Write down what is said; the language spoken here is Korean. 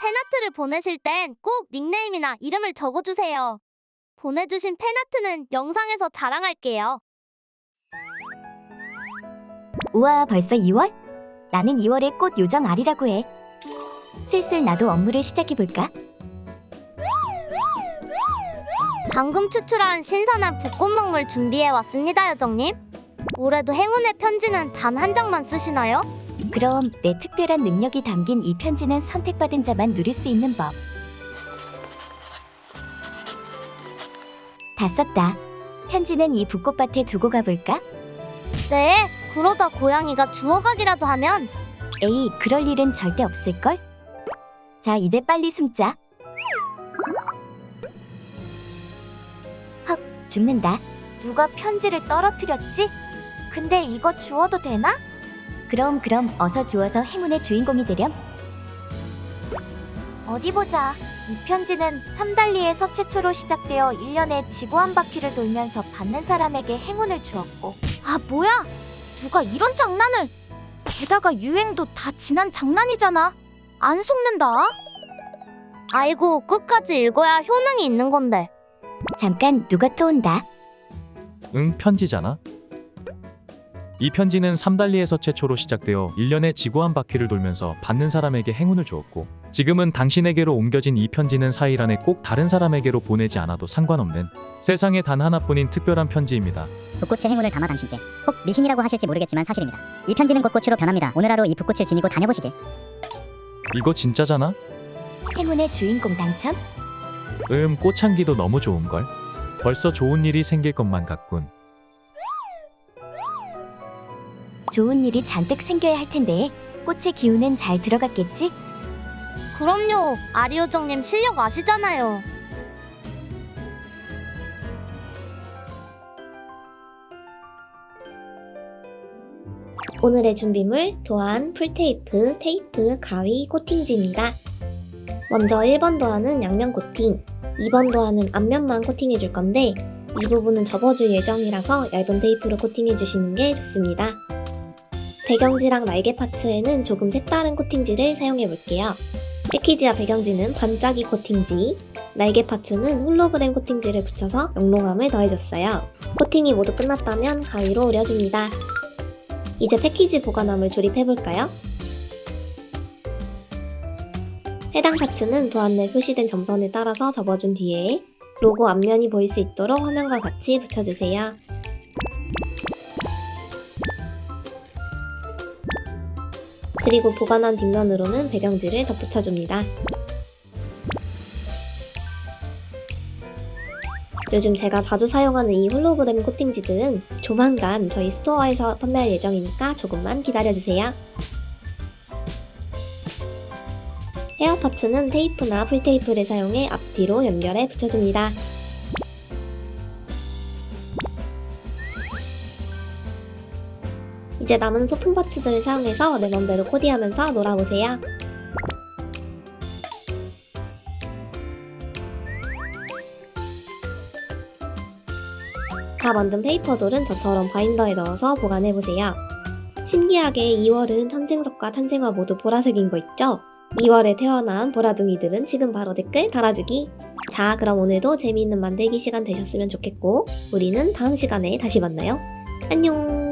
팬아트를 보내실 땐 꼭 닉네임이나 이름을 적어주세요. 보내주신 팬아트는 영상에서 자랑할게요. 우와, 벌써 2월? 나는 2월의 꽃 요정 아리라고 해. 슬슬 나도 업무를 시작해볼까? 방금 추출한 신선한 벚꽃 먹물 준비해 왔습니다, 여정님. 올해도 행운의 편지는 단 한 장만 쓰시나요? 그럼 내 특별한 능력이 담긴 이 편지는 선택받은 자만 누릴 수 있는 법. 다 썼다. 편지는 이 붓꽃밭에 두고 가볼까? 네, 그러다 고양이가 주워가기라도 하면 에이, 그럴 일은 절대 없을걸? 자, 이제 빨리 숨자. 헉, 죽는다. 누가 편지를 떨어뜨렸지? 근데 이거 주워도 되나? 그럼 그럼 어서 주워서 행운의 주인공이 되렴. 어디 보자. 이 편지는 삼달리에서 최초로 시작되어 1년에 지구 한 바퀴를 돌면서 받는 사람에게 행운을 주었고. 아, 뭐야? 누가 이런 장난을? 게다가 유행도 다 지난 장난이잖아. 안 속는다. 아이고 끝까지 읽어야 효능이 있는 건데. 잠깐 누가 또 온다. 응, 편지잖아. 이 편지는 삼달리에서 최초로 시작되어 1년에 지구 한 바퀴를 돌면서 받는 사람에게 행운을 주었고 지금은 당신에게로 옮겨진 이 편지는 4일 안에 꼭 다른 사람에게로 보내지 않아도 상관없는 세상에 단 하나뿐인 특별한 편지입니다. 붓꽃의 행운을 담아 당신께 혹 미신이라고 하실지 모르겠지만 사실입니다. 이 편지는 꽃꽃으로 변합니다. 오늘 하루 이 붓꽃을 지니고 다녀보시길. 이거 진짜잖아? 행운의 주인공 당첨? 음, 꽃향기도 너무 좋은걸? 벌써 좋은 일이 생길 것만 같군. 좋은 일이 잔뜩 생겨야 할 텐데 꽃의 기운은 잘 들어갔겠지? 그럼요, 아리요정님 실력 아시잖아요. 오늘의 준비물 도안, 풀테이프, 테이프, 가위, 코팅지입니다. 먼저 1번 도안은 양면 코팅, 2번 도안은 앞면만 코팅해 줄 건데 이 부분은 접어줄 예정이라서 얇은 테이프로 코팅해 주시는 게 좋습니다. 배경지랑 날개 파츠에는 조금 색다른 코팅지를 사용해 볼게요. 패키지와 배경지는 반짝이 코팅지, 날개 파츠는 홀로그램 코팅지를 붙여서 영롱함을 더해줬어요. 코팅이 모두 끝났다면 가위로 오려줍니다. 이제 패키지 보관함을 조립해볼까요? 해당 파츠는 도안에 표시된 점선에 따라서 접어준 뒤에 로고 앞면이 보일 수 있도록 화면과 같이 붙여주세요. 그리고 보관한 뒷면으로는 배경지를 덧붙여줍니다. 요즘 제가 자주 사용하는 이 홀로그램 코팅지들은 조만간 저희 스토어에서 판매할 예정이니까 조금만 기다려주세요. 헤어 파츠는 테이프나 풀테이프를 사용해 앞뒤로 연결해 붙여줍니다. 이제 남은 소품 파츠들을 사용해서 내 맘대로 코디하면서 놀아보세요. 다 만든 페이퍼돌은 저처럼 바인더에 넣어서 보관해보세요. 신기하게 2월은 탄생석과 탄생화 모두 보라색인 거 있죠? 2월에 태어난 보라둥이들은 지금 바로 댓글 달아주기. 자, 그럼 오늘도 재미있는 만들기 시간 되셨으면 좋겠고, 우리는 다음 시간에 다시 만나요. 안녕!